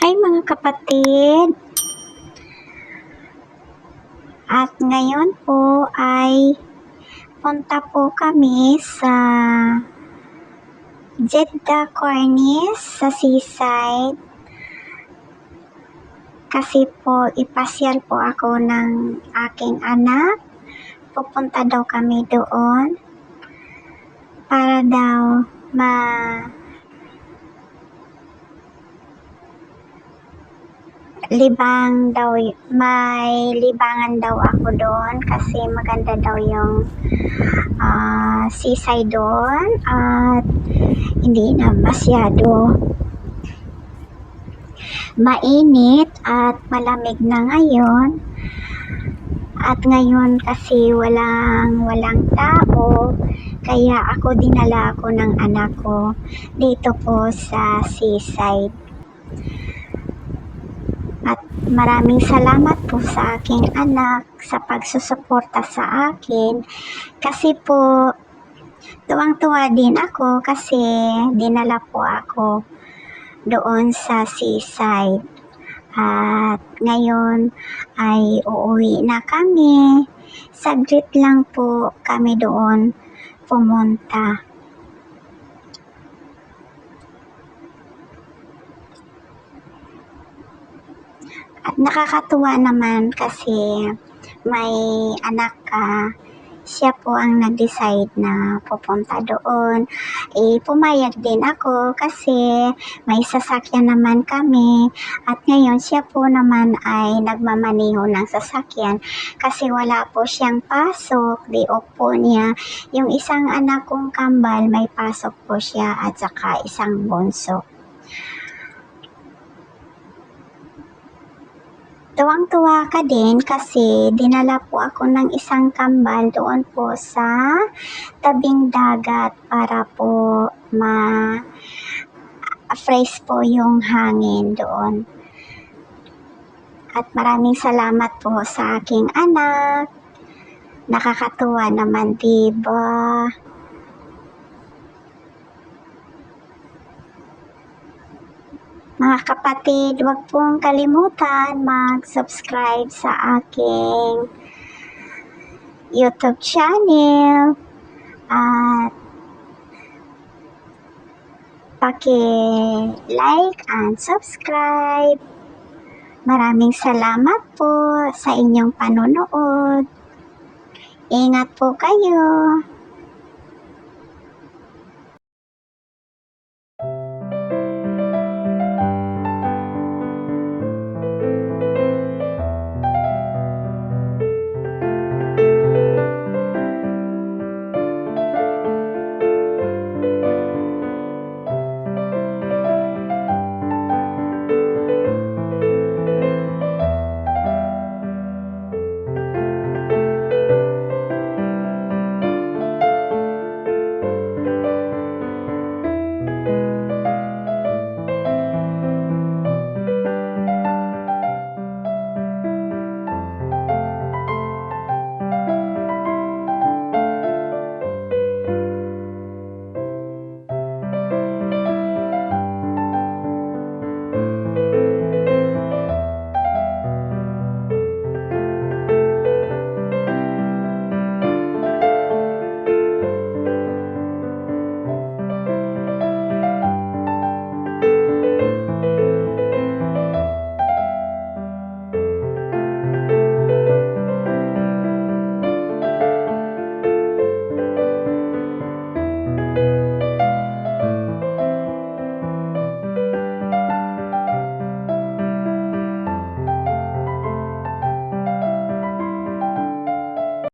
Hi mga kapatid! At ngayon po ay punta po kami sa Jeddah Cornice sa seaside kasi po ipasyal po ako ng aking anak. Pupunta daw kami doon para daw ma libang daw, may libangan daw ako doon kasi maganda daw yung ah, seaside doon at hindi na masyado. Mainit at malamig na ngayon. At ngayon kasi walang walang tao kaya ako dinala ako ng anak ko dito po sa seaside at maraming salamat po sa aking anak sa pagsusuporta sa akin. Kasi po tuwang-tuwa din ako kasi dinala po ako doon sa seaside. At ngayon ay uuwi na kami. Saglit lang po kami doon pumunta nakakatuwa naman kasi may anak ka, siya po ang nag-decide na pupunta doon. Eh, pumayag din ako kasi may sasakyan naman kami. At ngayon, siya po naman ay nagmamaniho ng sasakyan kasi wala po siyang pasok. Di po niya. Yung isang anak kong kambal, may pasok po siya at saka isang bunso. Tuwang-tuwa ka din kasi dinala po ako ng isang kambal doon po sa tabing dagat para po ma fresh po yung hangin doon. At maraming salamat po sa aking anak. Nakakatuwa naman, diba? Mga kapatid, huwag pong kalimutan mag-subscribe sa aking YouTube channel at paki-like and subscribe. Maraming salamat po sa inyong panonood. Ingat po kayo.